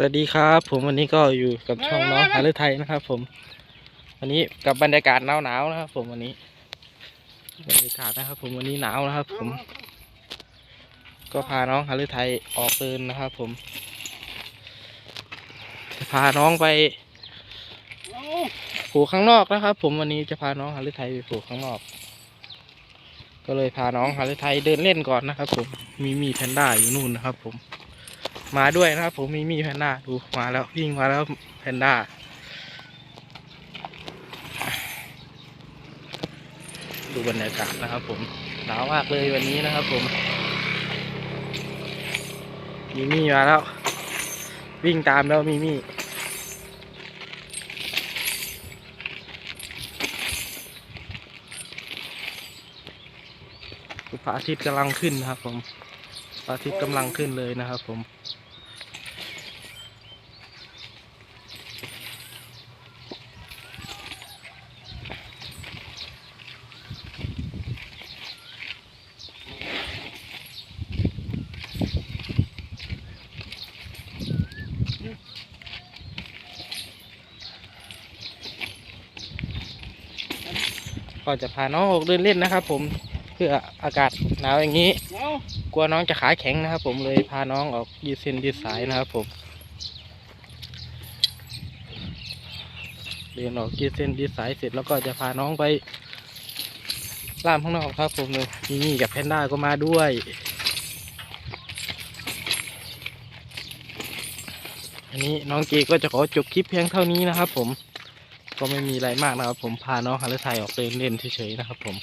สวัสดีครับ ผมวันนี้ก็อยู่กับช่องน้องฮารุไทยนะครับ ผม วันนี้กับบรรยากาศหนาวๆนะครับ ผมวันนี้บรรยากาศนะครับ ผมวันนี้หนาวนะครับ ผม ก็พาน้องฮารุไทยออกเดินนะครับ ผมจะพาน้องไปผูกข้างนอกนะครับ ผมวันนี้จะพาน้องฮารุไทยไปผูกข้างนอก ก็เลยพาน้องฮารุไทยเดินเล่นก่อนนะครับ ผมมีมีแพนด้าอยู่นู่นนะครับ ผม มาด้วยนะครับ ผมมีมีแพนด้าดูมาแล้ววิ่งมาแล้วแพนด้าดูบรรยากาศนะครับ ผมหนาวมากเลยวันนี้นะครับ ผมมีมี่มาแล้ว วิ่งตามแล้วมีมี่พระอาทิตย์กำลังขึ้นนะครับผม อาทิตย์กำลังขึ้นเลยนะครับผม ก็จะพาน้องออกเดินเล่นนะครับผม พื่ออากาศหนาวอย่างนี้ กลัวน้องจะขาแข็งนะครับ ผมเลยพาน้องออกยืดเส้นยืดสายนะครับผมเดินออกยืดเส้นยืดสายเสร็จแล้วก็จะพาน้องไปล่ามข้างนอกครับ ผมเลยนี่กับแพนด้าก็มาด้วยอันนี้น้องเจก็จะขอจบคลิปเพียงเท่านี้นะครับ ผมก็ไม่มีอะไรมากนะครับ ผมพาน้องฮารุไทยออกเดินเล่นเฉยๆนะครับ ผม